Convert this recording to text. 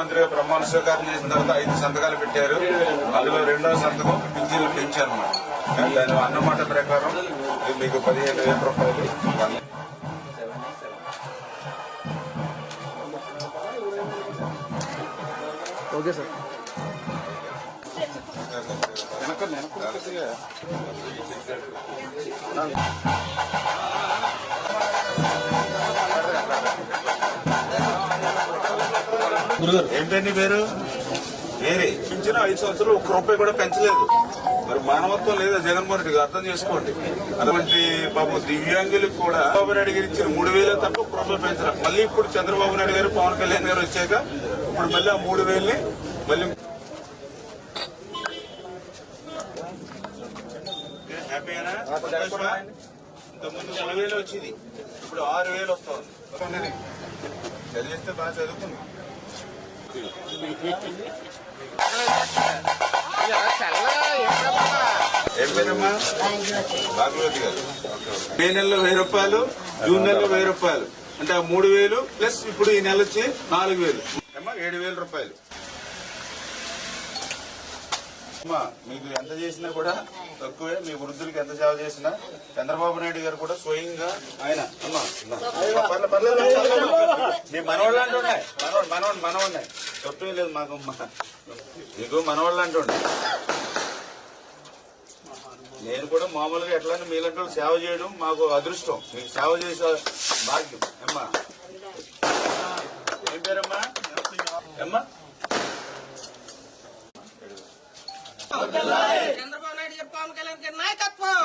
ముఖ్యమంత్రిగా ప్రమాణ స్వీకారం చేసిన తర్వాత ఐదు సంతకాలు పెట్టారు. అందులో రెండో సంతకం పింఛన్లు పెంచారు అన్నమాట దాని అన్నమాట ప్రకారం మీకు పదిహేను వేల రూపాయలు. Okay sir. గురుగారు ఏంటండి పేరు? వేరే పింఛను ఐదు సంవత్సరాలు ఒక్క రూపాయి కూడా పెంచలేదు. మరి మానవత్వం లేదా జగన్మోహన్ రెడ్డి గారు అర్థం చేసుకోండి. అటువంటి పాపం దివ్యాంగులకు కూడా చంద్రబాబు నాయుడు గారు ఇచ్చిన మూడు వేలు తప్ప ఒక్క రూపాయి పెంచరా మళ్ళీ ఇప్పుడు చంద్రబాబు నాయుడు గారు పవన్ కళ్యాణ్ గారు వచ్చాక ఇప్పుడు మళ్ళీ ఆ మూడు వేలని మళ్ళీ హ్యాపీనా? ఇంతకుముందు మూడు వేలు వచ్చింది. ఇప్పుడు ఆరు వేలు వస్తుంది. చదివిస్తే బాగా చదువుకుంది. ఏం పేరమ్మా? భాగవతి గారు. మే నెలలో వెయ్యి రూపాయలు జూన్ నెలలో వెయ్యి రూపాయలు. అంటే ఆ మూడు వేలు ప్లస్ ఇప్పుడు ఈ నెల వచ్చి నాలుగు వేలు. అమ్మా ఏడు వేల రూపాయలు. మీకు ఎంత చేసినా కూడా తక్కువే మీ వృద్ధులకి ఎంత సేవ చేసినా చంద్రబాబు నాయుడు గారు కూడా స్వయంగా ఆయన. అమ్మా పర్లేదు, మీ మనవాళ్ళు అంటున్నాయి మనవాడు మనవాళ్ళు మనవాడినాయి తప్పేం లేదు మాకు మీకు మనవాళ్ళు అంటుండే నేను కూడా మామూలుగా ఎట్లా మీలంటూ సేవ చేయడం మాకు అదృష్టం. మీకు సేవ చేసే భాగ్యం. అమ్మా. ఏం పేరమ్మా? అమ్మా. చంద్రబాబు నాయుడు గారి పవన్ కళ్యాణ్ గారి నాయకత్వం.